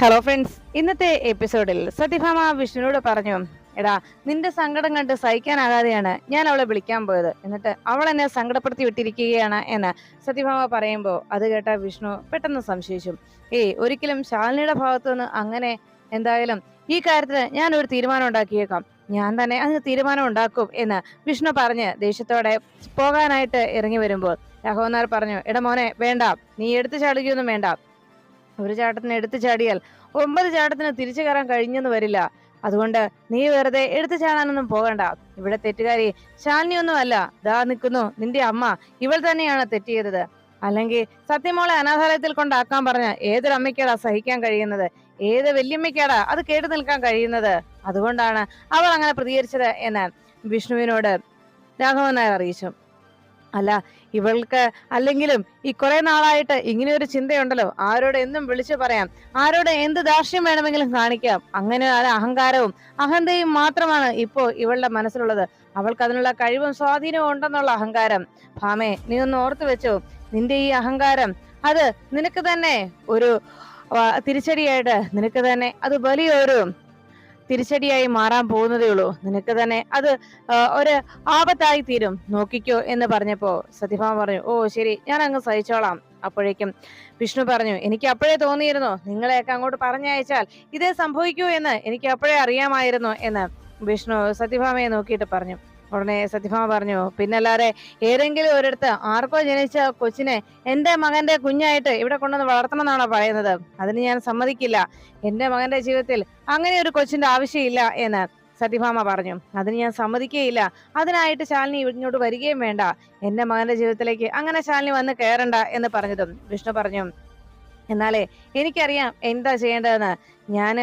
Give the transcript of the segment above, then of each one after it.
Hello friends ഇന്നത്തെ എപ്പിസോഡിൽ സത്യഭാമ വിഷ്ണുവിനോട് പറഞ്ഞു എടാ നിന്റെ സങ്കടം കണ്ട് സഹിക്കാനാകാതെയാണ് ഞാൻ അവളെ വിളിക്കാൻ പോയത്. എന്നിട്ട് അവൾ എന്നെ സങ്കടപ്പെടുത്തി വിട്ടിരിക്കുകയാണ് എന്ന് സത്യഭാമ പറയുമ്പോൾ അത് കേട്ട വിഷ്ണു പെട്ടെന്ന് സംശയിച്ചു. ഏയ് ഒരിക്കലും ശാലിനിയുടെ ഭാഗത്തു നിന്ന് അങ്ങനെ എന്തായാലും ഈ കാര്യത്തിന് ഞാൻ ഒരു തീരുമാനം ഉണ്ടാക്കിയേക്കാം. ഞാൻ തന്നെ അതിന് തീരുമാനം ഉണ്ടാക്കും എന്ന് വിഷ്ണു പറഞ്ഞ് ദേഷ്യത്തോടെ പോകാനായിട്ട് ഇറങ്ങി വരുമ്പോൾ രാഘവനാർ പറഞ്ഞു എടാ മോനെ വേണ്ട. നീ എടുത്തു ചാടുകയൊന്നും വേണ്ട. ഒരു ചാട്ടത്തിന് എടുത്തു ചാടിയാൽ ഒമ്പത് ചാട്ടത്തിന് തിരിച്ചു കയറാൻ കഴിഞ്ഞെന്ന് വരില്ല. അതുകൊണ്ട് നീ വെറുതെ എടുത്തു ചാടാനൊന്നും പോകണ്ട. ഇവിടെ തെറ്റുകാരി ശാലിനിയൊന്നും അല്ല ദാ നിൽക്കുന്നു. നിന്റെ അമ്മ ഇവൾ തന്നെയാണ് തെറ്റ് ചെയ്തത് അല്ലെങ്കിൽ സത്യമോളെ അനാഥാലയത്തിൽ കൊണ്ടാക്കാൻ പറഞ്ഞ ഏതൊരു അമ്മയ്ക്കാടാ സഹിക്കാൻ കഴിയുന്നത്? ഏത് വല്യമ്മയ്ക്കാടാ അത് കേട്ടു നിൽക്കാൻ കഴിയുന്നത്? അതുകൊണ്ടാണ് അവൾ അങ്ങനെ പ്രതികരിച്ചത് എന്ന് വിഷ്ണുവിനോട് രാഘവൻ നായർ അറിയിച്ചു. അല്ല ഇവൾക്ക് അല്ലെങ്കിലും ഈ കുറെ നാളായിട്ട് ഇങ്ങനെ ഒരു ചിന്തയുണ്ടല്ലോ. ആരോട് എന്നും വിളിച്ചു പറയാം. ആരോട് എന്ത് ദാർഷ്യം വേണമെങ്കിലും കാണിക്കാം. അങ്ങനെ അഹങ്കാരവും അഹന്തയും മാത്രമാണ് ഇപ്പോ ഇവളുടെ മനസ്സിലുള്ളത്. അവൾക്ക് അതിനുള്ള കഴിവും സ്വാധീനവും ഉണ്ടെന്നുള്ള അഹങ്കാരം. ഭാമേ നീ ഒന്ന് ഓർത്തു വെച്ചോ. നിന്റെ ഈ അഹങ്കാരം അത് നിനക്ക് തന്നെ ഒരു തിരിച്ചടിയായിട്ട് നിനക്ക് തന്നെ അത് വലിയൊരു തിരിച്ചടിയായി മാറാൻ പോകുന്നതേ ഉള്ളൂ. നിനക്ക് തന്നെ അത് ഒരു ആപത്തായി തീരും. നോക്കിക്കോ എന്ന് പറഞ്ഞപ്പോ സത്യഭാമ പറഞ്ഞു ഓ ശരി ഞാൻ അങ്ങ് സഹിച്ചോളാം. അപ്പോഴേക്കും വിഷ്ണു പറഞ്ഞു എനിക്ക് അപ്പോഴേ തോന്നിയിരുന്നു. നിങ്ങളെയൊക്കെ അങ്ങോട്ട് പറഞ്ഞയച്ചാൽ ഇതേ സംഭവിക്കൂ എന്ന് എനിക്ക് അപ്പോഴേ അറിയാമായിരുന്നു എന്ന് വിഷ്ണു സത്യഭാമയെ നോക്കിയിട്ട് പറഞ്ഞു. ഉടനെ സത്യഭാമ പറഞ്ഞു പിന്നല്ലാതെ ഏതെങ്കിലും ഒരിടത്ത് ആർക്കോ ജനിച്ച കൊച്ചിനെ എന്റെ മകന്റെ കുഞ്ഞായിട്ട് ഇവിടെ കൊണ്ടുവന്ന് വളർത്തണം എന്നാണോ പറയുന്നത്? അതിന് ഞാൻ സമ്മതിക്കില്ല. എന്റെ മകന്റെ ജീവിതത്തിൽ അങ്ങനെ ഒരു കൊച്ചിന്റെ ആവശ്യമില്ല എന്ന് സത്യഭാമ പറഞ്ഞു. അതിന് ഞാൻ സമ്മതിക്കുകയില്ല അതിനായിട്ട് ശാലിനി ഇങ്ങോട്ട് വരികയും വേണ്ട. എന്റെ മകന്റെ ജീവിതത്തിലേക്ക് അങ്ങനെ ശാലിനി വന്ന് കയറണ്ട എന്ന് പറഞ്ഞതും. വിഷ്ണു പറഞ്ഞു എന്നാലേ എനിക്കറിയാം എന്താ ചെയ്യേണ്ടതെന്ന്. ഞാൻ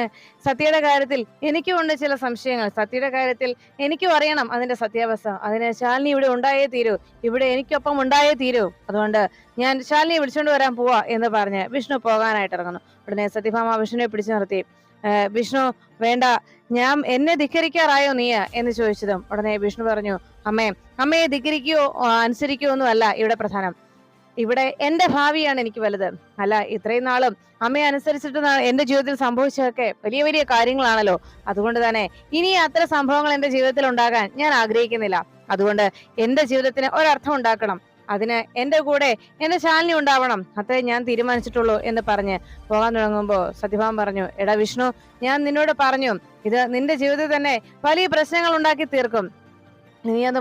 സത്യയുടെ കാര്യത്തിൽ എനിക്കും ഉണ്ട് ചില സംശയങ്ങൾ. സത്യയുടെ കാര്യത്തിൽ എനിക്കും അറിയണം അതിന്റെ സത്യാവസ്ഥ. അതിന് ശാലിനി ഇവിടെ ഉണ്ടായേ തീരൂ. ഇവിടെ എനിക്കൊപ്പം ഉണ്ടായേ തീരൂ. അതുകൊണ്ട് ഞാൻ ശാലിനിയെ വിളിച്ചുകൊണ്ട് വരാൻ പോവാ എന്ന് പറഞ്ഞ് വിഷ്ണു പോകാനായിട്ട് ഇറങ്ങുന്നു. ഉടനെ സത്യഭാമ വിഷ്ണുവിനെ പിടിച്ചു നിർത്തി. വിഷ്ണു വേണ്ട. ഞാൻ എന്നെ ധിക്കരിക്കാറായോ നീ? എന്ന് ചോദിച്ചതും ഉടനെ വിഷ്ണു പറഞ്ഞു അമ്മേ അമ്മയെ ധിക്കരിക്കുകയോ അനുസരിക്കുകയോ ഒന്നും അല്ല ഇവിടെ പ്രധാനം. ഇവിടെ എന്റെ ഭാവിയാണ് എനിക്ക് വലുത്. അല്ല ഇത്രയും നാളും അമ്മയെ അനുസരിച്ചിട്ട് എന്റെ ജീവിതത്തിൽ സംഭവിച്ചതൊക്കെ വലിയ വലിയ കാര്യങ്ങളാണല്ലോ. അതുകൊണ്ട് തന്നെ ഇനി അത്ര സംഭവങ്ങൾ എന്റെ ജീവിതത്തിൽ ഉണ്ടാകാൻ ഞാൻ ആഗ്രഹിക്കുന്നില്ല. അതുകൊണ്ട് എന്റെ ജീവിതത്തിന് ഒരർത്ഥം ഉണ്ടാക്കണം. അതിന് എന്റെ കൂടെ എന്റെ ശാലിനി ഉണ്ടാവണം. അത്രേ ഞാൻ തീരുമാനിച്ചിട്ടുള്ളൂ എന്ന് പറഞ്ഞ് പോകാൻ തുടങ്ങുമ്പോ സത്യഭാവം പറഞ്ഞു എടാ വിഷ്ണു ഞാൻ നിന്നോട് പറഞ്ഞു ഇത് നിന്റെ ജീവിതത്തിൽ തന്നെ വലിയ പ്രശ്നങ്ങൾ ഉണ്ടാക്കി തീർക്കും. നീ അത്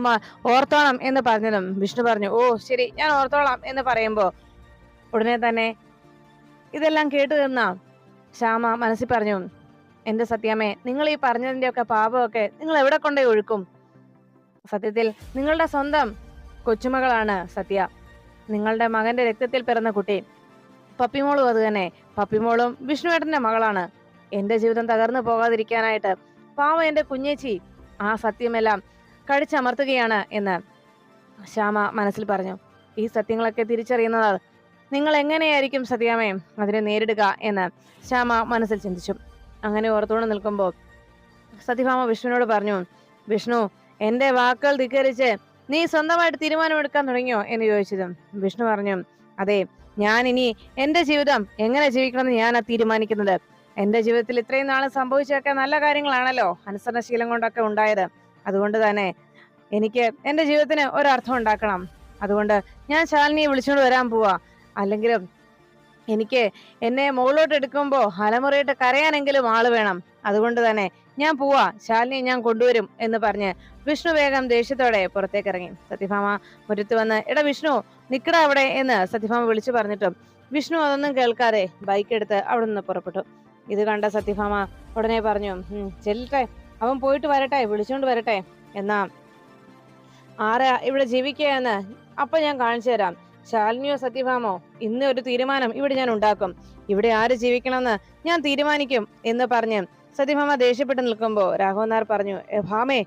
ഓർത്തോളാം എന്ന് പറഞ്ഞതും വിഷ്ണു പറഞ്ഞു ഓ ശരി ഞാൻ ഓർത്തോളാം എന്ന് പറയുമ്പോ ഉടനെ തന്നെ ഇതെല്ലാം കേട്ടു നിന്ന ശ്യാമ മനസ്സിൽ പറഞ്ഞു എന്റെ സത്യാമേ നിങ്ങൾ ഈ പറഞ്ഞതിന്റെ ഒക്കെ പാപമൊക്കെ നിങ്ങൾ എവിടെ കൊണ്ടേ ഒഴുക്കും? സത്യത്തിൽ നിങ്ങളുടെ സ്വന്തം കൊച്ചുമകളാണ് സത്യ. നിങ്ങളുടെ മകന്റെ രക്തത്തിൽ പിറന്ന കുട്ടി. പപ്പിമോളും അത് തന്നെ. പപ്പിമോളും വിഷ്ണുവേട്ടന്റെ മകളാണ്. എന്റെ ജീവിതം തകർന്നു പോകാതിരിക്കാനായിട്ട് പാവം എന്റെ കുഞ്ഞേച്ചി ആ സത്യമെല്ലാം കടിച്ചമർത്തുകയാണ് എന്ന് ശ്യാമ മനസ്സിൽ പറഞ്ഞു. ഈ സത്യങ്ങളൊക്കെ തിരിച്ചറിയുന്നത് നിങ്ങൾ എങ്ങനെയായിരിക്കും സത്യാമയം അതിനെ നേരിടുക എന്ന് ശ്യാമ മനസ്സിൽ ചിന്തിച്ചു. അങ്ങനെ ഓർത്തുകൊണ്ട് നിൽക്കുമ്പോൾ സത്യഭാമ വിഷ്ണുവിനോട് പറഞ്ഞു വിഷ്ണു എന്റെ വാക്കുകൾ ധിക്കരിച്ച് നീ സ്വന്തമായിട്ട് തീരുമാനമെടുക്കാൻ തുടങ്ങിയോ? എന്ന് ചോദിച്ചതും. വിഷ്ണു പറഞ്ഞു അതെ ഞാൻ ഇനി എന്റെ ജീവിതം എങ്ങനെ ജീവിക്കണമെന്ന് ഞാനാ തീരുമാനിക്കുന്നത്. എന്റെ ജീവിതത്തിൽ ഇത്രയും നാളും സംഭവിച്ചൊക്കെ നല്ല കാര്യങ്ങളാണല്ലോ അനുസരണശീലം കൊണ്ടൊക്കെ ഉണ്ടായത്. അതുകൊണ്ട് തന്നെ എനിക്ക് എന്റെ ജീവിതത്തിന് ഒരർത്ഥം ഉണ്ടാക്കണം. അതുകൊണ്ട് ഞാൻ ശാലിനിയെ വിളിച്ചുകൊണ്ട് വരാൻ പോവാ. അല്ലെങ്കിലും എനിക്ക് എന്നെ മുകളിലോട്ട് എടുക്കുമ്പോൾ അലമുറയിട്ട് കരയാനെങ്കിലും ആൾ വേണം. അതുകൊണ്ട് തന്നെ ഞാൻ പോവാ. ശാലിനിയെ ഞാൻ കൊണ്ടുവരും എന്ന് പറഞ്ഞ് വിഷ്ണു വേഗം ദേഷ്യത്തോടെ പുറത്തേക്ക് ഇറങ്ങി സത്യഭാമ മുറ്റത്ത് വന്ന് എടാ വിഷ്ണു നിക്കടാ അവിടെ എന്ന് സത്യഭാമ വിളിച്ചു പറഞ്ഞിട്ടും വിഷ്ണു അതൊന്നും കേൾക്കാതെ ബൈക്ക് എടുത്ത് അവിടെ നിന്ന് പുറപ്പെട്ടു. ഇത് കണ്ട സത്യഭാമ ഉടനെ പറഞ്ഞു ചെല്ലട്ടെ. അവൻ പോയിട്ട് വരട്ടെ വിളിച്ചോണ്ട് വരട്ടെ. എന്നാ ആരാ ഇവിടെ ജീവിക്കുകയെന്ന് അപ്പൊ ഞാൻ കാണിച്ചു തരാം. ശാലിനിയോ സത്യഭാമോ ഇന്ന് ഒരു തീരുമാനം ഇവിടെ ഞാൻ ഉണ്ടാക്കും. ഇവിടെ ആര് ജീവിക്കണമെന്ന് ഞാൻ തീരുമാനിക്കും എന്ന് പറഞ്ഞ് സത്യഭാമ ദേഷ്യപ്പെട്ട് നിൽക്കുമ്പോ രാഘവൻ നായർ പറഞ്ഞു "എ, ഭാമേ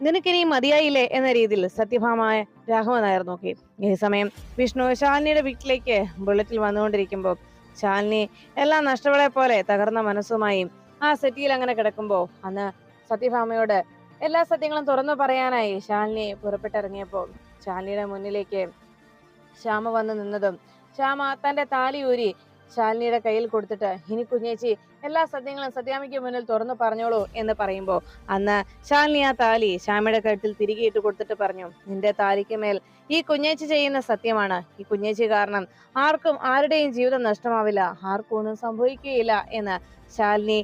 നിനക്കിനി മതിയായില്ലേ എന്ന രീതിയിൽ സത്യഭാമായ രാഘവൻ നായർ നോക്കി. ഈ സമയം വിഷ്ണു ശാലിനിയുടെ വീട്ടിലേക്ക് ബുള്ളറ്റിൽ വന്നുകൊണ്ടിരിക്കുമ്പോൾ ശാലിനി എല്ലാം നഷ്ടങ്ങളെ പോലെ തകർന്ന മനസ്സുമായി ആ സെറ്റിയിൽ അങ്ങനെ കിടക്കുമ്പോ അന്ന് സത്യഭാമയോട് എല്ലാ സത്യങ്ങളും തുറന്നു പറയാനായി ശാലിനി പുറപ്പെട്ടിറങ്ങിയപ്പോൾ ശാലിനിയുടെ മുന്നിലേക്ക് ശ്യാമ വന്ന് നിന്നതും ശ്യാമ തന്റെ താലി ഊരി ശാലിനിയുടെ കയ്യിൽ കൊടുത്തിട്ട് ഇനി കുഞ്ഞേച്ചി എല്ലാ സത്യങ്ങളും സത്യാമിക്ക് മുന്നിൽ തുറന്നു പറഞ്ഞോളൂ എന്ന് പറയുമ്പോൾ അന്ന് ശാലിനി ആ താലി ശ്യാമയുടെ കഴുത്തിൽ തിരികെ ഇട്ട് കൊടുത്തിട്ട് പറഞ്ഞു നിന്റെ താലിക്ക് മേൽ ഈ കുഞ്ഞേച്ചി ചെയ്യുന്ന സത്യമാണ്. ഈ കുഞ്ഞേച്ചി കാരണം ആർക്കും ആരുടെയും ജീവിതം നഷ്ടമാവില്ല. ആർക്കും ഒന്നും സംഭവിക്കുകയില്ല എന്ന് ശാലിനി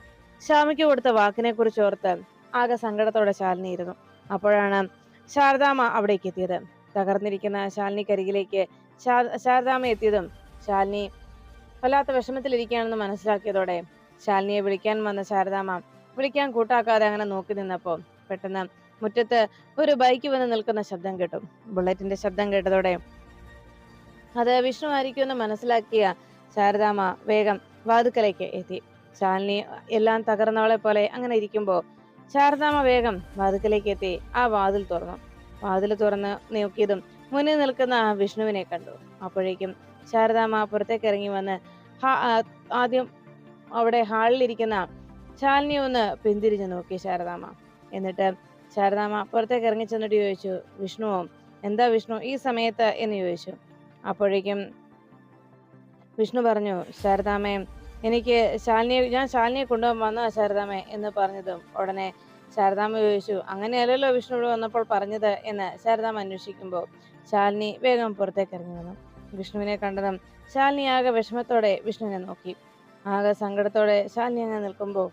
ശ്യാമയ്ക്ക് കൊടുത്ത വാക്കിനെ കുറിച്ച് ഓർത്ത് ആകെ സങ്കടത്തോടെ ശാലിനി ഇരുന്നു. അപ്പോഴാണ് ശാരദാമ്മ അവിടേക്ക് എത്തിയത്. തകർന്നിരിക്കുന്ന ശാലിനിക്കരികിലേക്ക് ശാ- ശാരദാമ്മ എത്തിയതും ശാലിനി വല്ലാത്ത വിഷമത്തിലിരിക്കുകയാണെന്ന് മനസ്സിലാക്കിയതോടെ ശാലിനിയെ വിളിക്കാൻ വന്ന ശാരദാമ്മ വിളിക്കാൻ കൂട്ടാക്കാതെ അങ്ങനെ നോക്കി നിന്നപ്പോൾ പെട്ടെന്ന് മുറ്റത്ത് ഒരു ബൈക്ക് വന്ന് നിൽക്കുന്ന ശബ്ദം കേട്ടു. ബുള്ളറ്റിന്റെ ശബ്ദം കേട്ടതോടെ അത് വിഷ്ണു ആയിരിക്കുമെന്ന് മനസ്സിലാക്കിയ ശാരദാമ്മ വേഗം വാതുക്കലേക്ക് എത്തി. ശാലിനി എല്ലാം തകർന്നവളെ പോലെ അങ്ങനെ ഇരിക്കുമ്പോ ശാരദാമ്മ വേഗം വാതിക്കലേക്ക് എത്തി. ആ വാതിൽ തുറന്നു. വാതിൽ തുറന്ന് നോക്കിയതും മുന്നിൽ നിൽക്കുന്ന ആ വിഷ്ണുവിനെ കണ്ടു. അപ്പോഴേക്കും ശാരദാമ്മ പുറത്തേക്ക് ഇറങ്ങി വന്ന് ആദ്യം അവിടെ ഹാളിലിരിക്കുന്ന ശാലിനി ഒന്ന് പിന്തിരിഞ്ഞു നോക്കി ശാരദാമ്മ. എന്നിട്ട് ശാരദാമ്മ പുറത്തേക്ക് ഇറങ്ങി ചെന്നിട്ട് ചോദിച്ചു വിഷ്ണുവോ എന്താ വിഷ്ണു ഈ സമയത്ത്? എന്ന് ചോദിച്ചു. അപ്പോഴേക്കും വിഷ്ണു പറഞ്ഞു ശാരദാമ്മേ എനിക്ക് ശാലിനിയെ ഞാൻ ശാലിനിയെ കൊണ്ടുപോകാൻ വന്ന ശാരദാമേ എന്ന് പറഞ്ഞതും ഉടനെ ശാരദാമ്മ ചോദിച്ചു അങ്ങനെയല്ലല്ലോ വിഷ്ണു ഇവിടെ വന്നപ്പോൾ പറഞ്ഞത്? എന്ന് ശാരദാമ്മ അന്വേഷിക്കുമ്പോൾ ശാലിനി വേഗം പുറത്തേക്ക് ഇറങ്ങി വന്നു. വിഷ്ണുവിനെ കണ്ടതും ശാലിനി ആകെ വിഷമത്തോടെ വിഷ്ണുവിനെ നോക്കി. ആകെ സങ്കടത്തോടെ ശാലിനി അങ്ങനെ നിൽക്കുമ്പോൾ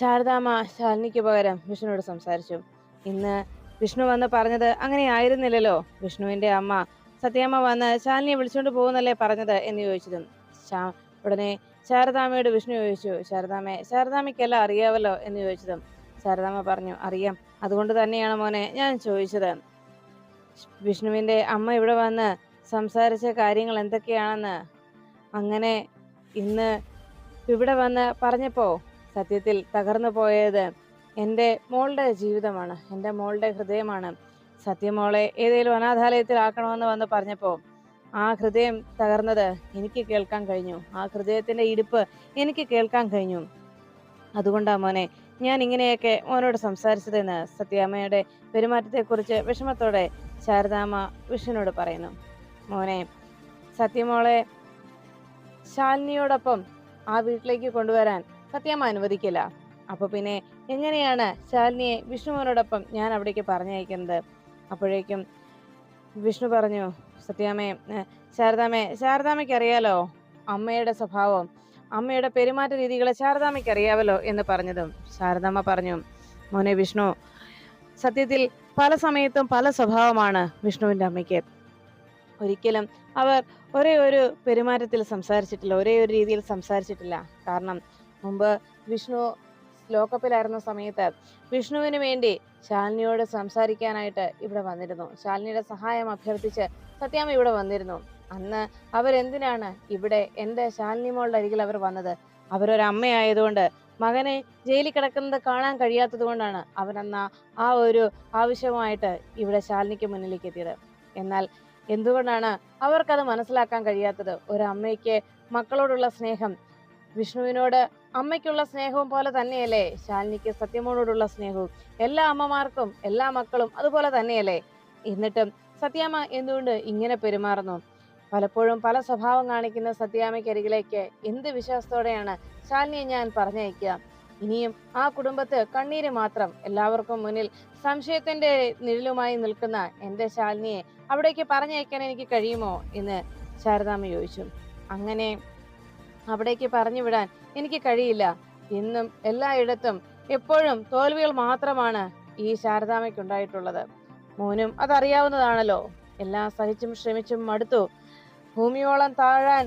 ശാരദാമ ശാലിനിക്ക് പകരം വിഷ്ണുവോട് സംസാരിച്ചു. ഇന്ന് വിഷ്ണു വന്ന് പറഞ്ഞത് അങ്ങനെ ആയിരുന്നില്ലല്ലോ. വിഷ്ണുവിന്റെ അമ്മ സത്യാമ്മ വന്ന് ശാലിനിയെ വിളിച്ചുകൊണ്ട് പോകുന്നല്ലേ പറഞ്ഞത്? എന്ന് ചോദിച്ചതും ഉടനെ ശാരദാമയോട് വിഷ്ണു ചോദിച്ചു ശാരദാമ്മയെ ശാരദാമയ്ക്കെല്ലാം അറിയാവല്ലോ? എന്ന് ചോദിച്ചതും ശാരദാമ പറഞ്ഞു അറിയാം. അതുകൊണ്ട് തന്നെയാണ് മോനെ ഞാൻ ചോദിച്ചത്. വിഷ്ണുവിന്റെ അമ്മ ഇവിടെ വന്ന് സംസാരിച്ച കാര്യങ്ങൾ എന്തൊക്കെയാണെന്ന് അങ്ങനെ ഇന്ന് ഇവിടെ വന്ന് പറഞ്ഞപ്പോ സത്യത്തിൽ തകർന്നു പോയത് എന്റെ മോളുടെ ജീവിതമാണ് എന്റെ മോളുടെ ഹൃദയമാണ്. സത്യമോളെ ഏതെങ്കിലും അനാഥാലയത്തിൽ ആക്കണമെന്ന് വന്ന് പറഞ്ഞപ്പോൾ ആ ഹൃദയം തകർന്നത് എനിക്ക് കേൾക്കാൻ കഴിഞ്ഞു. ആ ഹൃദയത്തിന്റെ ഇടിപ്പ് എനിക്ക് കേൾക്കാൻ കഴിഞ്ഞു. അതുകൊണ്ടാ മോനെ ഞാൻ ഇങ്ങനെയൊക്കെ മോനോട് സംസാരിച്ചതെന്ന് സത്യാമ്മയുടെ പെരുമാറ്റത്തെക്കുറിച്ച് വിഷമത്തോടെ ശാരദാമ്മ വിഷ്ണുവിനോട് പറയുന്നു. മോനെ സത്യമോളെ ശാലിനിയോടൊപ്പം ആ വീട്ടിലേക്ക് കൊണ്ടുവരാൻ സത്യാമ്മ അനുവദിക്കില്ല. അപ്പൊ പിന്നെ എങ്ങനെയാണ് ശാലിനിയെ വിഷ്ണുവിനോടൊപ്പം ഞാൻ അവിടേക്ക് പറഞ്ഞയക്കുന്നത്? അപ്പോഴേക്കും വിഷ്ണു പറഞ്ഞു സത്യാമ്മയെ ശാരദാമ്മയെ ശാരദാമ്മയ്ക്ക് അറിയാലോ അമ്മയുടെ സ്വഭാവം അമ്മയുടെ പെരുമാറ്റ രീതികളെ ശാരദാമ്മയ്ക്ക് അറിയാവല്ലോ എന്ന് പറഞ്ഞതും. ശാരദാമ്മ പറഞ്ഞു മോനെ വിഷ്ണു സത്യത്തിൽ പല സമയത്തും പല സ്വഭാവമാണ് വിഷ്ണുവിന്റെ അമ്മയ്ക്ക്. ഒരിക്കലും അവർ ഒരേ ഒരു പെരുമാറ്റത്തിൽ സംസാരിച്ചിട്ടില്ല ഒരേ ഒരു രീതിയിൽ സംസാരിച്ചിട്ടില്ല. കാരണം മുമ്പ് വിഷ്ണു ലോക്കപ്പിലായിരുന്ന സമയത്ത് വിഷ്ണുവിന് വേണ്ടി ശാലിനിയോട് സംസാരിക്കാനായിട്ട് ഇവിടെ വന്നിരുന്നു. ശാലിനിയുടെ സഹായം അഭ്യർത്ഥിച്ച് സത്യാമ്മ ഇവിടെ വന്നിരുന്നു. അന്ന് അവരെന്തിനാണ് ഇവിടെ? എന്റെ ശാലിനി മോളുടെ അരികിൽ അവർ വന്നത്? അവരൊരമ്മയായതുകൊണ്ട് മകനെ ജയിലിൽ കിടക്കുന്നത് കാണാൻ കഴിയാത്തത് കൊണ്ടാണ് അവരന്ന് ആ ഒരു ആവശ്യമായിട്ട് ഇവിടെ ശാലിനിക്ക് മുന്നിലേക്ക് എത്തിയത്. എന്നാൽ എന്തുകൊണ്ടാണ് അവർക്കത് മനസ്സിലാക്കാൻ കഴിയാത്തത്? ഒരു മക്കളോടുള്ള സ്നേഹം വിഷ്ണുവിനോട് അമ്മയ്ക്കുള്ള സ്നേഹവും പോലെ തന്നെയല്ലേ? ശാലിനിക്ക് സത്യമോളോടുള്ള സ്നേഹവും. എല്ലാ അമ്മമാർക്കും എല്ലാ മക്കളും അതുപോലെ തന്നെയല്ലേ? എന്നിട്ടും സത്യാമ്മ എന്തുകൊണ്ട് ഇങ്ങനെ പെരുമാറുന്നു? പലപ്പോഴും പല സ്വഭാവം കാണിക്കുന്ന സത്യാമ്മയ്ക്കരികിലേക്ക് എന്ത് വിശ്വാസത്തോടെയാണ് ശാലിനിയെ ഞാൻ പറഞ്ഞയക്കുക? ഇനിയും ആ കുടുംബത്ത് കണ്ണീര് മാത്രം എല്ലാവർക്കും മുന്നിൽ സംശയത്തിന്റെ നിഴലുമായി നിൽക്കുന്ന എന്റെ ശാലിനിയെ അവിടേക്ക് പറഞ്ഞയക്കാൻ എനിക്ക് കഴിയുമോ എന്ന് ശാരദാമ്മ ചോദിച്ചു. അങ്ങനെ അവിടേക്ക് പറഞ്ഞു വിടാൻ എനിക്ക് കഴിയില്ല. ഇന്നും എല്ലായിടത്തും എപ്പോഴും തോൽവികൾ മാത്രമാണ് ഈ ശാരദാമയ്ക്ക് ഉണ്ടായിട്ടുള്ളത് മോനും അതറിയാവുന്നതാണല്ലോ. എല്ലാം സഹിച്ചും ശ്രമിച്ചും മടുത്തു. ഭൂമിയോളം താഴാൻ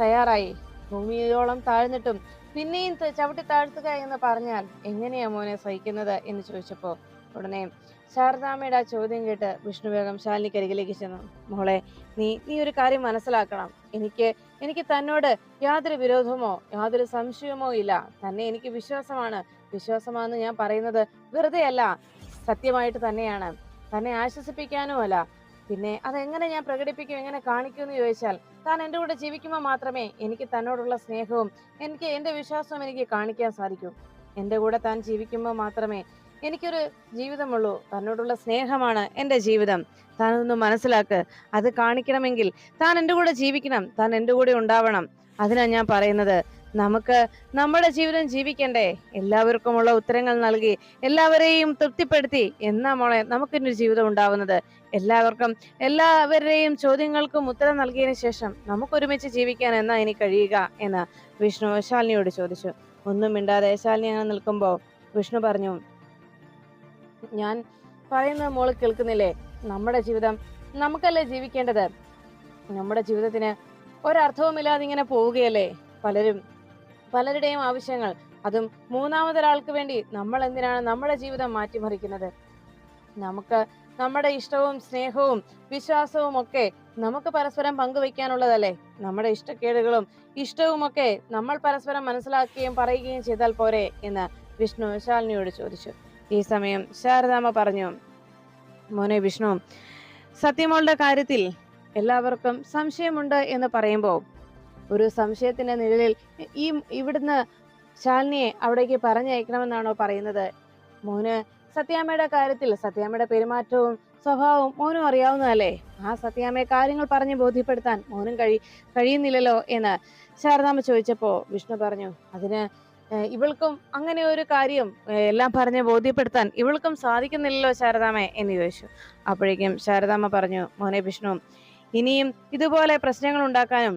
തയ്യാറായി. ഭൂമിയോളം താഴ്ന്നിട്ടും പിന്നെയും ചവിട്ടി താഴ്ത്തുക എന്ന് പറഞ്ഞാൽ എങ്ങനെയാ മോനെ സഹിക്കുന്നത് എന്ന് ചോദിച്ചപ്പോ ഉടനെ ശാരദാമ്മയുടെ ആ ചോദ്യം കേട്ട് വിഷ്ണു വേഗം ശാലിനിക്കരികിലേക്ക് ചെന്നു. മോളെ നീ നീ ഒരു കാര്യം മനസ്സിലാക്കണം. എനിക്ക് എനിക്ക് തന്നോട് യാതൊരു വിരോധമോ യാതൊരു സംശയമോ ഇല്ല. തന്നെ എനിക്ക് വിശ്വാസമാണ്. വിശ്വാസമാണെന്ന് ഞാൻ പറയുന്നത് വെറുതെയല്ല സത്യമായിട്ട് തന്നെയാണ്. തന്നെ ആശ്വസിപ്പിക്കാനും അല്ല. പിന്നെ അതെങ്ങനെ ഞാൻ പ്രകടിപ്പിക്കും എങ്ങനെ കാണിക്കും എന്ന് ചോദിച്ചാൽ താൻ എന്റെ കൂടെ ജീവിക്കുമ്പോൾ മാത്രമേ എനിക്ക് തന്നോടുള്ള സ്നേഹവും എനിക്ക് എന്റെ വിശ്വാസവും എനിക്ക് കാണിക്കാൻ സാധിക്കൂ. എന്റെ കൂടെ താൻ ജീവിക്കുമ്പോൾ മാത്രമേ എനിക്കൊരു ജീവിതമുള്ളൂ. തന്നോടുള്ള സ്നേഹമാണ് എന്റെ ജീവിതം. താൻ അതൊന്ന് മനസ്സിലാക്ക്. അത് കാണിക്കണമെങ്കിൽ താൻ എന്റെ കൂടെ ജീവിക്കണം. താൻ എന്റെ കൂടെ ഉണ്ടാവണം. അതിനാണ് ഞാൻ പറയുന്നത്. നമുക്ക് നമ്മുടെ ജീവിതം ജീവിക്കണ്ടേ. എല്ലാവർക്കുമുള്ള ഉത്തരങ്ങൾ നൽകി എല്ലാവരെയും തൃപ്തിപ്പെടുത്തി എന്നാ മോളെ നമുക്കിന്നൊരു ജീവിതം ഉണ്ടാവുന്നത്. എല്ലാവർക്കും എല്ലാവരുടെയും ചോദ്യങ്ങൾക്കും ഉത്തരം നൽകിയതിനു ശേഷം നമുക്കൊരുമിച്ച് ജീവിക്കാൻ എന്നാ ഇനി കഴിയുക എന്ന് വിഷ്ണു ശാലിനിയോട് ചോദിച്ചു. ഒന്നും മിണ്ടാതെ ശാലിനി അങ്ങനെ നിൽക്കുമ്പോൾ വിഷ്ണു പറഞ്ഞു ഞാൻ പറയുന്നത് മോൾ കേൾക്കുന്നില്ലേ? നമ്മുടെ ജീവിതം നമുക്കല്ലേ ജീവിക്കേണ്ടത്? നമ്മുടെ ജീവിതത്തിന് ഒരർത്ഥവുമില്ലാതെ ഇങ്ങനെ പോവുകയല്ലേ പലരും? പലരുടെയും ആവശ്യങ്ങൾ. അതും മൂന്നാമതൊരാൾക്ക് വേണ്ടി നമ്മൾ എന്തിനാണ് നമ്മുടെ ജീവിതം മാറ്റിമറിക്കുന്നത്? നമുക്ക് നമ്മുടെ ഇഷ്ടവും സ്നേഹവും വിശ്വാസവും ഒക്കെ നമുക്ക് പരസ്പരം പങ്കുവെക്കാനുള്ളതല്ലേ നമ്മുടെ ഇഷ്ടക്കേടുകളും ഇഷ്ടവും ഒക്കെ നമ്മൾ പരസ്പരം മനസ്സിലാക്കുകയും പറയുകയും ചെയ്താൽ പോരെ എന്ന് വിഷ്ണു ശാലിനിയോട് ചോദിച്ചു. ഈ സമയം ശാരദാമ്മ പറഞ്ഞു മോനെ വിഷ്ണു സത്യമോളുടെ കാര്യത്തിൽ എല്ലാവർക്കും സംശയമുണ്ട് എന്ന് പറയുമ്പോൾ ഒരു സംശയത്തിന്റെ നിഴലിൽ ഈ ഇവിടുന്ന് ശാലിനിയെ അവിടേക്ക് പറഞ്ഞയക്കണമെന്നാണോ പറയുന്നത്? മോന് സത്യാമ്മയുടെ കാര്യത്തിൽ സത്യാമ്മയുടെ പെരുമാറ്റവും സ്വഭാവവും മോനും അറിയാവുന്നതല്ലേ? ആ സത്യാമ്മയെ കാര്യങ്ങൾ പറഞ്ഞ് ബോധ്യപ്പെടുത്താൻ മോനും കഴി കഴിയുന്നില്ലല്ലോ എന്ന് ശാരദാമ്മ ചോദിച്ചപ്പോൾ വിഷ്ണു പറഞ്ഞു അതിന് ഇവൾക്കും അങ്ങനെ ഒരു കാര്യം എല്ലാം പറഞ്ഞ് ബോധ്യപ്പെടുത്താൻ ഇവൾക്കും സാധിക്കുന്നില്ലല്ലോ ശാരദാമ്മ എന്ന് ചോദിച്ചു. അപ്പോഴേക്കും ശാരദാമ്മ പറഞ്ഞു മോനെ വിഷ്ണു ഇനിയും ഇതുപോലെ പ്രശ്നങ്ങൾ ഉണ്ടാക്കാനും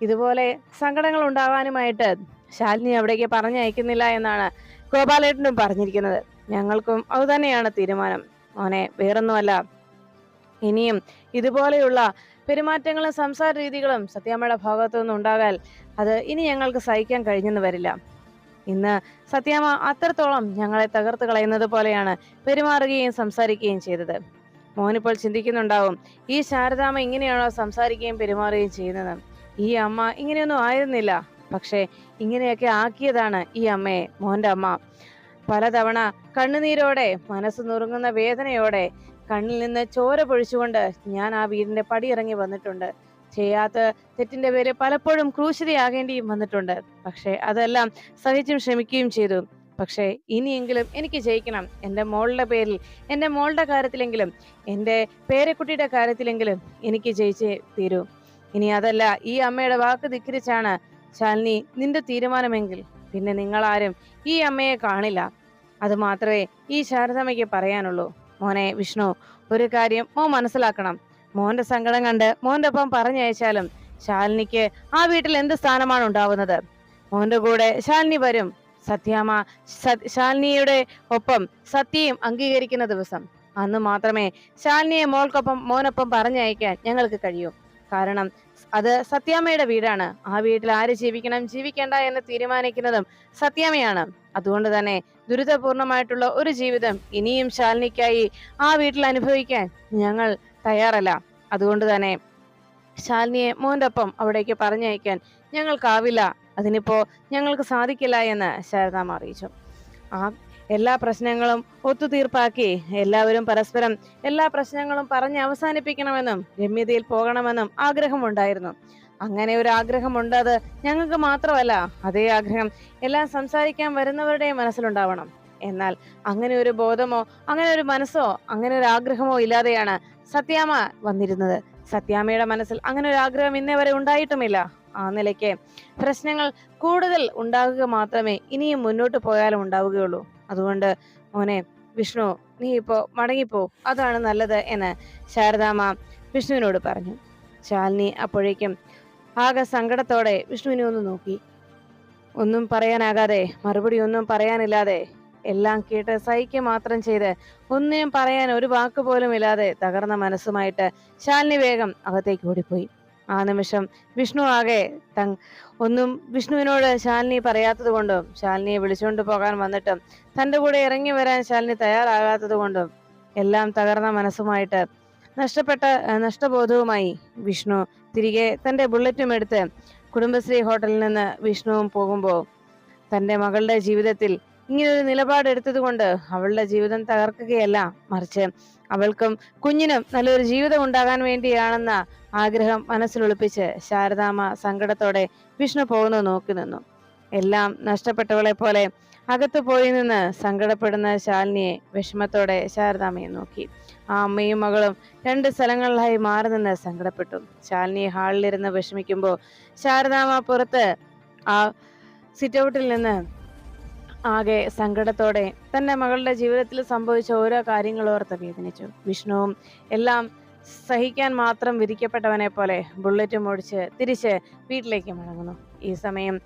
ഇതുപോലെ സങ്കടങ്ങൾ ഉണ്ടാകാനുമായിട്ട് ശാലിനി അവിടേക്ക് പറഞ്ഞയക്കുന്നില്ല എന്നാണ് ഗോപാലേട്ടനും പറഞ്ഞിരിക്കുന്നത്. ഞങ്ങൾക്കും അതുതന്നെയാണ് തീരുമാനം. മോനെ വേറൊന്നുമല്ല. ഇനിയും ഇതുപോലെയുള്ള പെരുമാറ്റങ്ങളും സംസാര രീതികളും സത്യാമ്മയുടെ ഭാഗത്തു നിന്ന് ഉണ്ടാകാൽ അത് ഇനി ഞങ്ങൾക്ക് സഹിക്കാൻ കഴിഞ്ഞെന്ന് വരില്ല. ഇന്ന് സത്യാമ്മ അത്രത്തോളം ഞങ്ങളെ തകർത്ത് കളയുന്നത് പോലെയാണ് പെരുമാറുകയും സംസാരിക്കുകയും ചെയ്തത്. മോനിപ്പോൾ ചിന്തിക്കുന്നുണ്ടാവും ഈ ശാരദാമ്മ ഇങ്ങനെയാണോ സംസാരിക്കുകയും പെരുമാറുകയും ചെയ്യുന്നത്? ഈ അമ്മ ഇങ്ങനെയൊന്നും ആയിരുന്നില്ല. പക്ഷേ ഇങ്ങനെയൊക്കെ ആക്കിയതാണ് ഈ അമ്മയെ മോന്റെ അമ്മ. പലതവണ കണ്ണുനീരോടെ മനസ്സ് നുറുങ്ങുന്ന വേദനയോടെ കണ്ണിൽ നിന്ന് ചോര പൊഴിച്ചുകൊണ്ട് ഞാൻ ആ വീടിന്റെ പടിയിറങ്ങി വന്നിട്ടുണ്ട്. ചെയ്യാത്ത തെറ്റിന്റെ പേര് പലപ്പോഴും ക്രൂശിതയാകേണ്ടിയും വന്നിട്ടുണ്ട്. പക്ഷെ അതെല്ലാം സഹിച്ചും ക്ഷമിക്കുകയും ചെയ്തു. പക്ഷേ ഇനിയെങ്കിലും എനിക്ക് ജയിക്കണം. എന്റെ മോളുടെ പേരിൽ എന്റെ മോളുടെ കാര്യത്തിലെങ്കിലും എന്റെ പേരക്കുട്ടിയുടെ കാര്യത്തിലെങ്കിലും എനിക്ക് ജയിച്ചേ തീരൂ. ഇനി അതല്ല ഈ അമ്മയുടെ വാക്ക് ധിക്കരിച്ചാണ് ശാലിനി നിന്റെ തീരുമാനമെങ്കിൽ. പിന്നെ നിങ്ങളാരും ഈ അമ്മയെ കാണില്ല. അത് മാത്രമേ ഈ ശാരദമ്മയ്ക്ക് പറയാനുള്ളൂ. മോനെ വിഷ്ണു ഒരു കാര്യം മോ മനസ്സിലാക്കണം. മോന്റെ സങ്കടം കണ്ട് മോന്റെ ഒപ്പം പറഞ്ഞയച്ചാലും ശാലിനിക്ക് ആ വീട്ടിൽ എന്ത് സ്ഥാനമാണ് ഉണ്ടാവുന്നത്? മോന്റെ കൂടെ ശാലിനി വരും. സത്യാമ ശാലിനിയുടെ ഒപ്പം സത്യയും അംഗീകരിക്കുന്ന ദിവസം. അന്ന് മാത്രമേ ശാലിനിയെ മോൾക്കൊപ്പം മോനൊപ്പം പറഞ്ഞയക്കാൻ ഞങ്ങൾക്ക് കഴിയൂ. കാരണം അത് സത്യാമ്മയുടെ വീടാണ്. ആ വീട്ടിൽ ആര് ജീവിക്കണം ജീവിക്കേണ്ട എന്ന് തീരുമാനിക്കുന്നതും സത്യാമ്മയാണ്. അതുകൊണ്ട് തന്നെ ദുരിതപൂർണമായിട്ടുള്ള ഒരു ജീവിതം ഇനിയും ശാലിനിക്കായി ആ വീട്ടിൽ അനുഭവിക്കാൻ ഞങ്ങൾ തയ്യാറല്ല. അതുകൊണ്ട് തന്നെ ശാലിനിയെ മോന്റെ ഒപ്പം അവിടേക്ക് പറഞ്ഞയക്കാൻ ഞങ്ങൾക്കാവില്ല. അതിനിപ്പോ ഞങ്ങൾക്ക് സാധിക്കില്ല എന്ന് ശാരദാമ്മ അറിയിച്ചു. ആ എല്ലാ പ്രശ്നങ്ങളും ഒത്തുതീർപ്പാക്കി എല്ലാവരും പരസ്പരം എല്ലാ പ്രശ്നങ്ങളും പറഞ്ഞ് അവസാനിപ്പിക്കണമെന്നും രമ്യതയിൽ പോകണമെന്നും ആഗ്രഹമുണ്ടായിരുന്നു. അങ്ങനെ ഒരു ആഗ്രഹമുണ്ട് അത് ഞങ്ങൾക്ക് മാത്രമല്ല. അതേ ആഗ്രഹം എല്ലാം സംസാരിക്കാൻ വരുന്നവരുടെയും മനസ്സിലുണ്ടാവണം. എന്നാൽ അങ്ങനെ ഒരു ബോധമോ അങ്ങനെ ഒരു മനസ്സോ അങ്ങനെ ഒരു ആഗ്രഹമോ ഇല്ലാതെയാണ് സത്യാമ്മ വന്നിരുന്നത്. സത്യാമ്മയുടെ മനസ്സിൽ അങ്ങനെ ഒരു ആഗ്രഹം ഇന്നേ വരെ ഉണ്ടായിട്ടുമില്ല. ആ നിലയ്ക്ക് പ്രശ്നങ്ങൾ കൂടുതൽ ഉണ്ടാകുക മാത്രമേ ഇനിയും മുന്നോട്ട് പോയാലും ഉണ്ടാവുകയുള്ളൂ. അതുകൊണ്ട് മോനെ വിഷ്ണു നീ ഇപ്പോ മടങ്ങിപ്പോ. അതാണ് നല്ലത് എന്ന് ശാരദാമ്മ വിഷ്ണുവിനോട് പറഞ്ഞു. ശാലിനി അപ്പോഴേക്കും ആകെ സങ്കടത്തോടെ വിഷ്ണുവിനെ ഒന്ന് നോക്കി. ഒന്നും പറയാനാകാതെ മറുപടി ഒന്നും പറയാനില്ലാതെ എല്ലാം കേട്ട് സഹിക്കുക മാത്രം ചെയ്ത് ഒന്നിനും പറയാൻ ഒരു വാക്ക് പോലും ഇല്ലാതെ തകർന്ന മനസ്സുമായിട്ട് ശാലിനി വേഗം അകത്തേക്ക് ഓടിപ്പോയി. ആ നിമിഷം വിഷ്ണു ആകെ തങ് ഒന്നും വിഷ്ണുവിനോട് ശാലിനി പറയാത്തത് കൊണ്ടും ശാലിനിയെ വിളിച്ചുകൊണ്ട് പോകാൻ വന്നിട്ടും തന്റെ കൂടെ ഇറങ്ങി വരാൻ ശാലിനി തയ്യാറാകാത്തത് കൊണ്ടും എല്ലാം തകർന്ന മനസ്സുമായിട്ട് നഷ്ടപ്പെട്ട നഷ്ടബോധവുമായി വിഷ്ണു തിരികെ തന്റെ ബുള്ളറ്റും എടുത്ത് കുടുംബശ്രീ ഹോട്ടലിൽ നിന്ന് വിഷ്ണുവും പോകുമ്പോൾ തന്റെ മകളുടെ ജീവിതത്തിൽ ഇങ്ങനൊരു നിലപാടെടുത്തത് കൊണ്ട് അവളുടെ ജീവിതം തകർക്കുകയല്ല. മറിച്ച് അവൾക്കും കുഞ്ഞിനും നല്ലൊരു ജീവിതം ഉണ്ടാകാൻ വേണ്ടിയാണെന്ന ആഗ്രഹം മനസ്സിലൊളിപ്പിച്ച് ശാരദാമ്മ സങ്കടത്തോടെ വിഷ്ണു പോകുന്നത് നോക്കി നിന്നു. എല്ലാം നഷ്ടപ്പെട്ടവളെ പോലെ അകത്തു പോയി നിന്ന് സങ്കടപ്പെടുന്ന ശാലിനിയെ വിഷമത്തോടെ ശാരദാമ്മയെ നോക്കി. ആ അമ്മയും മകളും രണ്ട് സ്ഥലങ്ങളിലായി മാറി നിന്ന് സങ്കടപ്പെട്ടു. ശാലിനി ഹാളിലിരുന്ന് വിഷമിക്കുമ്പോൾ ശാരദാമ പുറത്ത് ആ സിറ്റൗട്ടിൽ നിന്ന് ആകെ സങ്കടത്തോടെ തന്റെ മകളുടെ ജീവിതത്തിൽ സംഭവിച്ച ഓരോ കാര്യങ്ങളും ഓർത്ത് വേദനിച്ചു. വിഷ്ണുവും എല്ലാം സഹിക്കാൻ മാത്രം വിധിക്കപ്പെട്ടവനെ പോലെ ബുള്ളറ്റും ഓടിച്ച് തിരിച്ച് വീട്ടിലേക്ക് മടങ്ങുന്നു. ഈ സമയം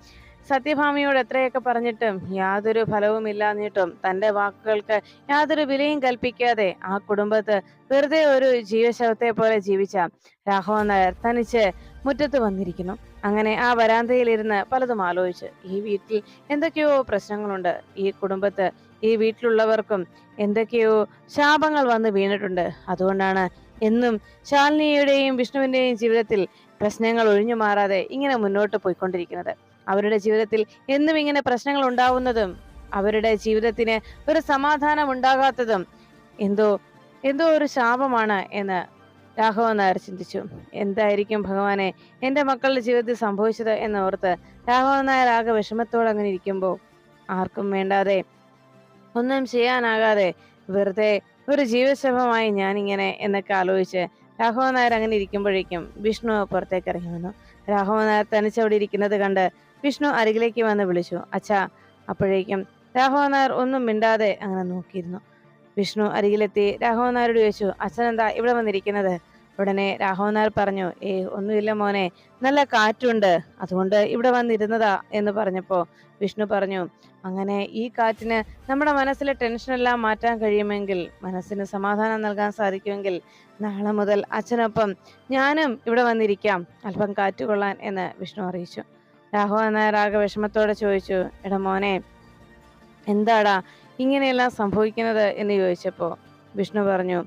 സത്യഭാമിയോട് എത്രയൊക്കെ പറഞ്ഞിട്ടും യാതൊരു ഫലവും ഇല്ലാഞ്ഞിട്ടും തന്റെ വാക്കുകൾക്ക് യാതൊരു വിലയും കൽപ്പിക്കാതെ ആ കുടുംബത്ത് വെറുതെ ഒരു ജീവശവത്തെ പോലെ ജീവിച്ച രാഘവൻ നായർ തനിച്ച് മുറ്റത്ത് വന്നിരിക്കുന്നു. അങ്ങനെ ആ വരാന്തയിലിരുന്ന് പലതും ആലോചിച്ച്. ഈ വീട്ടിൽ എന്തൊക്കെയോ പ്രശ്നങ്ങളുണ്ട്. ഈ കുടുംബത്ത് ഈ വീട്ടിലുള്ളവർക്കും എന്തൊക്കെയോ ശാപങ്ങൾ വന്ന് വീണിട്ടുണ്ട്. അതുകൊണ്ടാണ് എന്നും ശാലിനിയുടെയും വിഷ്ണുവിന്റെയും ജീവിതത്തിൽ പ്രശ്നങ്ങൾ ഒഴിഞ്ഞു മാറാതെ ഇങ്ങനെ മുന്നോട്ട് പോയിക്കൊണ്ടിരിക്കുന്നത്. അവരുടെ ജീവിതത്തിൽ എന്നും ഇങ്ങനെ പ്രശ്നങ്ങൾ ഉണ്ടാവുന്നതും അവരുടെ ജീവിതത്തിന് ഒരു സമാധാനം ഉണ്ടാകാത്തതും എന്തോ എന്തോ ഒരു ശാപമാണ് എന്ന് രാഘവൻ നായർ ചിന്തിച്ചു. എന്തായിരിക്കും ഭഗവാനെ? എന്റെ മക്കളുടെ ജീവിതത്തിൽ സംഭവിച്ചത് എന്ന് ഓർത്ത് രാഘവൻ നായർ ആകെ വിഷമത്തോടെ അങ്ങനെ ഇരിക്കുമ്പോൾ ആർക്കും വേണ്ടാതെ ഒന്നും ചെയ്യാനാകാതെ വെറുതെ ഒരു ജീവശവമായി ഞാനിങ്ങനെ എന്നൊക്കെ ആലോചിച്ച് രാഘവൻ നായർ അങ്ങനെ ഇരിക്കുമ്പോഴേക്കും വിഷ്ണു പുറത്തേക്ക് ഇറങ്ങി വന്നു. രാഘവൻ നായർ തനിച്ചവിടെ ഇരിക്കുന്നത് കണ്ട് വിഷ്ണു അരികിലേക്ക് വന്ന് വിളിച്ചു. അച്ഛാ അപ്പോഴേക്കും രാഘവൻ നായർ ഒന്നും മിണ്ടാതെ അങ്ങനെ നോക്കിയിരുന്നു. വിഷ്ണു അരികിലെത്തി. രാഘവൻ നായരോട് ചോദിച്ചു അച്ഛൻ എന്താ ഇവിടെ വന്നിരിക്കുന്നത്? ഉടനെ രാഘവൻ നായർ പറഞ്ഞു ഏ ഒന്നുമില്ല മോനെ നല്ല കാറ്റുണ്ട്. അതുകൊണ്ട് ഇവിടെ വന്നിരുന്നതാ എന്ന് പറഞ്ഞപ്പോൾ വിഷ്ണു പറഞ്ഞു അങ്ങനെ ഈ കാറ്റിന് നമ്മുടെ മനസ്സിലെ ടെൻഷനെല്ലാം മാറ്റാൻ കഴിയുമെങ്കിൽ മനസ്സിന് സമാധാനം നൽകാൻ സാധിക്കുമെങ്കിൽ നാളെ മുതൽ അച്ഛനൊപ്പം ഞാനും ഇവിടെ വന്നിരിക്കാം അല്പം കാറ്റ് കൊള്ളാൻ എന്ന് വിഷ്ണു അറിയിച്ചു. രാഘവൻ നായർ ആകെ വിഷമത്തോടെ ചോദിച്ചു എടാ മോനെ എന്താടാ ഇങ്ങനെയെല്ലാം സംഭവിക്കുന്നത് എന്ന് ചോദിച്ചപ്പോൾ വിഷ്ണു പറഞ്ഞു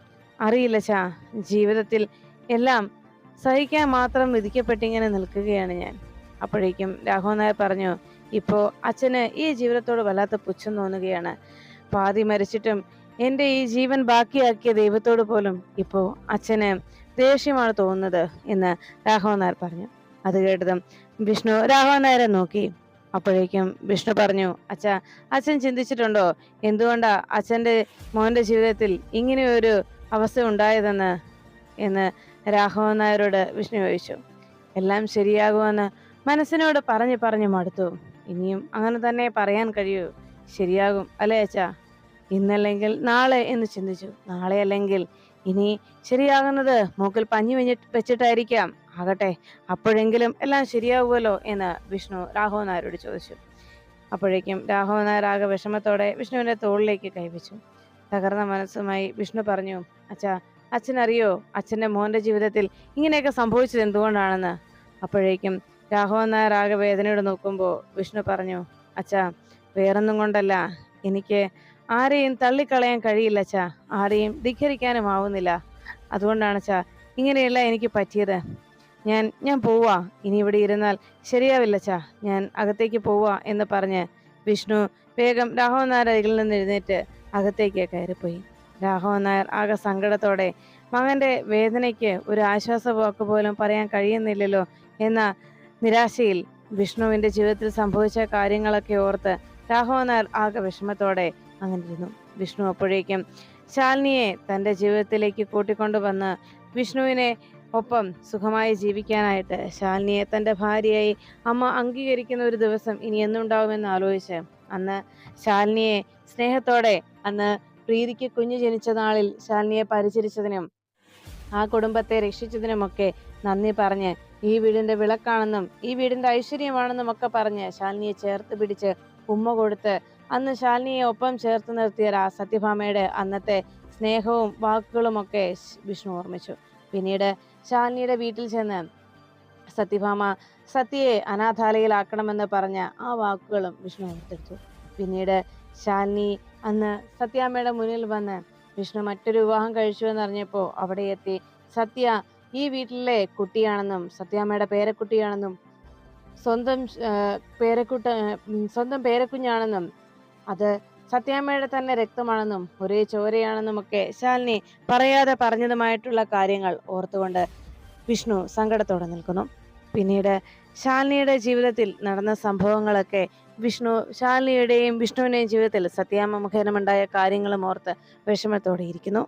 അറിയില്ല ചാ ജീവിതത്തിൽ എല്ലാം സഹിക്കാൻ മാത്രം വിധിക്കപ്പെട്ടിങ്ങനെ നിൽക്കുകയാണ് ഞാൻ. അപ്പോഴേക്കും രാഘവൻ നായർ പറഞ്ഞു ഇപ്പോൾ അച്ഛന് ഈ ജീവിതത്തോട് വല്ലാത്ത പുച്ഛം തോന്നുകയാണ്. പാതി മരിച്ചിട്ടും എന്റെ ഈ ജീവൻ ബാക്കിയാക്കിയ ദൈവത്തോട് പോലും ഇപ്പോൾ അച്ഛന് ദേഷ്യമാണ് തോന്നുന്നത് എന്ന് രാഘവൻ നായർ പറഞ്ഞു. അത് കേട്ടതും വിഷ്ണു രാഘവൻ നായരെ നോക്കി. അപ്പോഴേക്കും വിഷ്ണു പറഞ്ഞു അച്ഛ അച്ഛൻ ചിന്തിച്ചിട്ടുണ്ടോ? എന്തുകൊണ്ടാ അച്ഛന്റെ മോന്റെ ജീവിതത്തിൽ ഇങ്ങനെയൊരു അവസ്ഥ ഉണ്ടായതെന്ന്? എന്ന് രാഘവൻ നായരോട് വിഷ്ണു ചോദിച്ചു. എല്ലാം ശരിയാകുമെന്ന് മനസ്സിനോട് പറഞ്ഞു പറഞ്ഞു മടുത്തു. ഇനിയും അങ്ങനെ തന്നെ പറയാൻ കഴിയൂ. ശരിയാകും അല്ലേ അച്ഛ? ഇന്നല്ലെങ്കിൽ നാളെ എന്ന് ചിന്തിച്ചു. നാളെ അല്ലെങ്കിൽ ഇനി ശരിയാകുന്നത് മൂക്കിൽ പഞ്ഞു വെച്ചിട്ടായിരിക്കാം. ആകട്ടെ അപ്പോഴെങ്കിലും എല്ലാം ശരിയാവുമല്ലോ എന്ന് വിഷ്ണു രാഘവൻ നായരോട് ചോദിച്ചു. അപ്പോഴേക്കും രാഘവൻ നായർ ആകെ വിഷമത്തോടെ വിഷ്ണുവിന്റെ തോളിലേക്ക് കൈവച്ചു. തകർന്ന മനസ്സുമായി വിഷ്ണു പറഞ്ഞു അച്ഛാ അച്ഛനറിയോ അച്ഛന്റെ മോന്റെ ജീവിതത്തിൽ ഇങ്ങനെയൊക്കെ സംഭവിച്ചത് എന്തുകൊണ്ടാണെന്ന്? അപ്പോഴേക്കും രാഘവൻ നായർ ആകെ വേദനയോടെ നോക്കുമ്പോൾ വിഷ്ണു പറഞ്ഞു അച്ഛാ വേറൊന്നും കൊണ്ടല്ല. എനിക്ക് ആരെയും തള്ളിക്കളയാൻ കഴിയില്ല അച്ഛാ. ആരെയും ധിഖരിക്കാനും ആവുന്നില്ല. അതുകൊണ്ടാണ് അച്ഛാ ഇങ്ങനെയല്ല എനിക്ക് പറ്റിയത്. ഞാൻ ഞാൻ പോവാ. ഇനി ഇവിടെ ഇരുന്നാൽ ശരിയാവില്ലച്ചാ. ഞാൻ അകത്തേക്ക് പോവാ എന്ന് പറഞ്ഞ് വിഷ്ണു വേഗം രാഘവൻ നായർ അരികിൽ നിന്ന് എഴുന്നേറ്റ് അകത്തേക്ക് കയറിപ്പോയി. രാഘവൻ നായർ ആകെ സങ്കടത്തോടെ മകന്റെ വേദനയ്ക്ക് ഒരു ആശ്വാസ വാക്ക് പോലും പറയാൻ കഴിയുന്നില്ലല്ലോ എന്ന നിരാശയിൽ വിഷ്ണുവിന്റെ ജീവിതത്തിൽ സംഭവിച്ച കാര്യങ്ങളൊക്കെ ഓർത്ത് രാഘവൻ നായർ ആകെ വിഷമത്തോടെ അങ്ങനെ ഇരുന്നു വിഷ്ണു അപ്പോഴേക്കും ശാലിനിയെ തന്റെ ജീവിതത്തിലേക്ക് കൂട്ടിക്കൊണ്ടുവന്ന് വിഷ്ണുവിനെ ഒപ്പം സുഖമായി ജീവിക്കാനായിട്ട് ശാലിനിയെ തന്റെ ഭാര്യയായി അമ്മ അംഗീകരിക്കുന്ന ഒരു ദിവസം ഇനി എന്നുണ്ടാവുമെന്ന് ആലോചിച്ച് അന്ന് ശാലിനിയെ സ്നേഹത്തോടെ അന്ന് പ്രീതിക്ക് കുഞ്ഞു ജനിച്ച നാളിൽ ശാലിനിയെ പരിചരിച്ചതിനും ആ കുടുംബത്തെ രക്ഷിച്ചതിനുമൊക്കെ നന്ദി പറഞ്ഞ് ഈ വീടിന്റെ വിളക്കാണെന്നും ഈ വീടിന്റെ ഐശ്വര്യമാണെന്നും ഒക്കെ പറഞ്ഞ് ശാലിനിയെ ചേർത്ത് പിടിച്ച് ഉമ്മ കൊടുത്ത് അന്ന് ശാലിനിയെ ഒപ്പം ചേർത്ത് നിർത്തിയ ആ സത്യഭാമയുടെ അന്നത്തെ സ്നേഹവും വാക്കുകളുമൊക്കെ വിഷ്ണു ഓർമ്മിച്ചു. പിന്നീട് ശാലിനിയുടെ വീട്ടിൽ ചെന്ന് സത്യഭാമ സത്യയെ അനാഥാലയിലാക്കണമെന്ന് പറഞ്ഞ ആ വാക്കുകളും വിഷ്ണു ഓർത്തെടുത്തു പിന്നീട് ശാലിനി അന്ന് സത്യാമ്മയുടെ മുന്നിൽ വന്ന് വിഷ്ണു മറ്റൊരു വിവാഹം കഴിച്ചു എന്നറിഞ്ഞപ്പോൾ അവിടെ എത്തി സത്യ ഈ വീട്ടിലെ കുട്ടിയാണെന്നും സത്യാമ്മയുടെ പേരക്കുട്ടിയാണെന്നും സ്വന്തം പേരക്കുട്ട സ്വന്തം പേരക്കുഞ്ഞാണെന്നും അത് സത്യാമ്മയുടെ തന്നെ രക്തമാണെന്നും ഒരേ ചോരയാണെന്നും ഒക്കെ ശാലിനി പറയാതെ പറഞ്ഞതുമായിട്ടുള്ള കാര്യങ്ങൾ ഓർത്തുകൊണ്ട് വിഷ്ണു സങ്കടത്തോടെ നിൽക്കുന്നു. പിന്നീട് ശാലിനിയുടെ ജീവിതത്തിൽ നടന്ന സംഭവങ്ങളൊക്കെ വിഷ്ണു ശാലിനിയുടെയും വിഷ്ണുവിന്റെയും ജീവിതത്തിൽ സത്യാമ മുഖേനമുണ്ടായ കാര്യങ്ങളും ഓർത്ത് വിഷമത്തോടെ ഇരിക്കുന്നു.